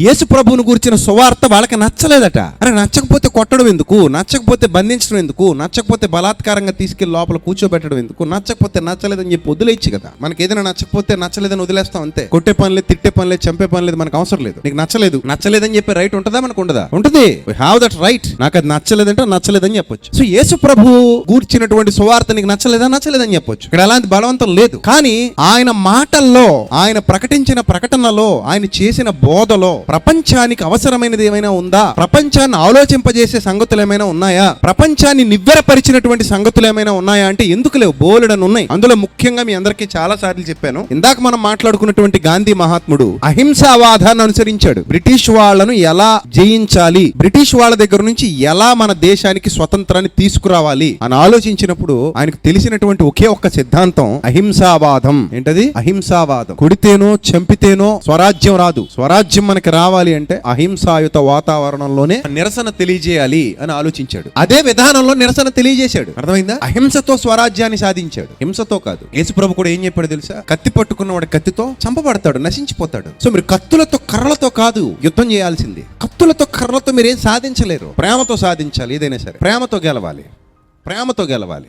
యేసు ప్రభువును గురించిన సువార్త వాళ్ళకి నచ్చలేదట. అరే నచ్చకపోతే కొట్టడం ఎందుకు? నచ్చకపోతే బంధించడం ఎందుకు? నచ్చకపోతే బలాత్కారంగా తీసుకెళ్ళి లోపల కూర్చోబెట్టడం ఎందుకు? నచ్చకపోతే నచ్చలేదని చెప్పి వదిలేయచ్చు కదా. మనకి ఏదైనా నచ్చకపోతే నచ్చలేదని వదిలేస్తాం అంతే. కొట్టే పని లేదు తిట్టే పని లేదు చంపే పని లేదు మనకు అవసరం లేదు. నీకు నచ్చలేదు. నచ్చలేదని చెప్పే రైట్ ఉంటుందా? మనకు ఉండదా? ఉంటుంది. హావ్ దట్ రైట్ నాకు అది నచ్చలేదంటే నచ్చలేదని చెప్పొచ్చు. సో యేసు ప్రభు గూర్చినటువంటి సువార్త నీకు నచ్చలేదా? నచ్చలేదని చెప్పొచ్చు. ఇక్కడ అలాంటి బలవంతం లేదు. కానీ ఆయన మాటల్లో ఆయన ప్రకటించిన ప్రకటనలో ఆయన చేసిన బోధలో ప్రపంచానికి అవసరమైనది ఏమైనా ఉందా? ప్రపంచాన్ని ఆలోచింపజేసే సంగతులు ఏమైనా ఉన్నాయా? ప్రపంచాన్ని నివ్వెరపరిచినటువంటి సంగతులు ఏమైనా ఉన్నాయా అంటే ఎందుకు లేవు? బోలెడని ఉన్నాయి. అందులో ముఖ్యంగా మీ అందరికీ చాలా సార్లు చెప్పాను. ఇందాక మనం మాట్లాడుకున్నటువంటి గాంధీ మహాత్ముడు అహింసావాదాన్ని అనుసరించాడు. బ్రిటిష్ వాళ్ళను ఎలా జయించాలి? బ్రిటిష్ వాళ్ళ దగ్గర నుంచి ఎలా మన దేశానికి స్వతంత్రాన్ని తీసుకురావాలి? అని ఆలోచించినప్పుడు ఆయనకు తెలిసినటువంటి ఒకే ఒక్క సిద్ధాంతం అహింసావాదం ఏంటది? అహింసావాదం కొడితేనో చంపితేనో స్వరాజ్యం రాదు. స్వరాజ్యం మనకి రావాలి అంటే అహింసాయుత వాతావరణంలోనే నిరసన తెలియజేయాలి అని ఆలోచించాడు. అదే విధానంలో నిరసన తెలియజేశాడు. అర్థమైందా? అహింసతో స్వరాజ్యాన్ని సాధించాడు. హింసతో కాదు. యేసుప్రభు కూడా ఏం చెప్పాడు తెలుసా? కత్తి పట్టుకున్నవాడు కత్తితో చంపబడతాడు నశించిపోతాడు. సో మీరు కత్తులతో కర్రలతో కాదు యుద్ధం చేయాల్సింది. కత్తులతో కర్రలతో మీరు ఏం సాధించలేరు. ప్రేమతో సాధించాలి ఏదైనా సరే. ప్రేమతో గెలవాలి. ప్రేమతో గెలవాలి.